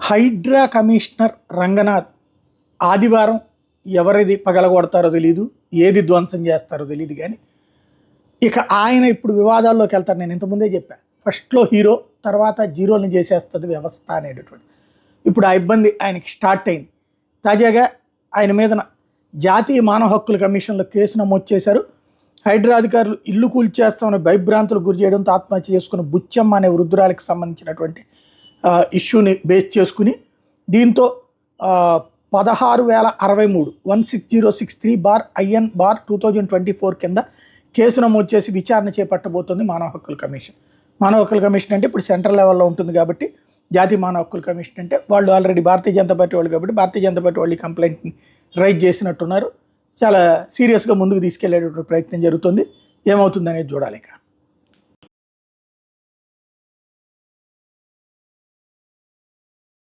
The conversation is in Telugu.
హైడ్రా కమిషనర్ రంగనాథ్ ఆదివారం ఎవరిది పగలగొడతారో తెలియదు ఏది ధ్వంసం చేస్తారో తెలియదు కానీ ఇక ఆయన ఇప్పుడు వివాదాల్లోకి వెళ్తారు. నేను ఇంతకుముందే చెప్పాను ఫస్ట్లో హీరో తర్వాత జీరోని చేసేస్తుంది వ్యవస్థ అనేటటువంటి. ఇప్పుడు ఆ ఇబ్బంది ఆయనకి స్టార్ట్ అయింది. తాజాగా ఆయన మీద జాతీయ మానవ హక్కుల కమిషన్లో కేసు నమోదు చేశారు. హైడ్రా అధికారులు ఇల్లు కూల్చేస్తామని భయభ్రాంతులు గురి చేయడంతో ఆత్మహత్య చేసుకున్న బుచ్చమ్మ అనే వృద్ధురాలకు సంబంధించినటువంటి ఇష్యూని బేస్ చేసుకుని దీంతో పదహారు వేల అరవై మూడు one six zero six three bar IN bar two thousand twenty four కింద కేసు నమోదు చేసి విచారణ చేపట్టబోతోంది మానవ హక్కుల కమిషన్. మానవ హక్కుల కమిషన్ అంటే ఇప్పుడు సెంట్రల్ లెవెల్లో ఉంటుంది కాబట్టి జాతీయ మానవ హక్కుల కమిషన్ అంటే వాళ్ళు ఆల్రెడీ భారతీయ జనతా పార్టీ వాళ్ళు కాబట్టి భారతీయ జనతా పార్టీ వాళ్ళు ఈ కంప్లైంట్ని రైజ్ చేసినట్టున్నారు. చాలా సీరియస్గా ముందుకు తీసుకెళ్ళేటటువంటి ప్రయత్నం జరుగుతుంది. ఏమవుతుంది అనేది చూడాలి ఇక.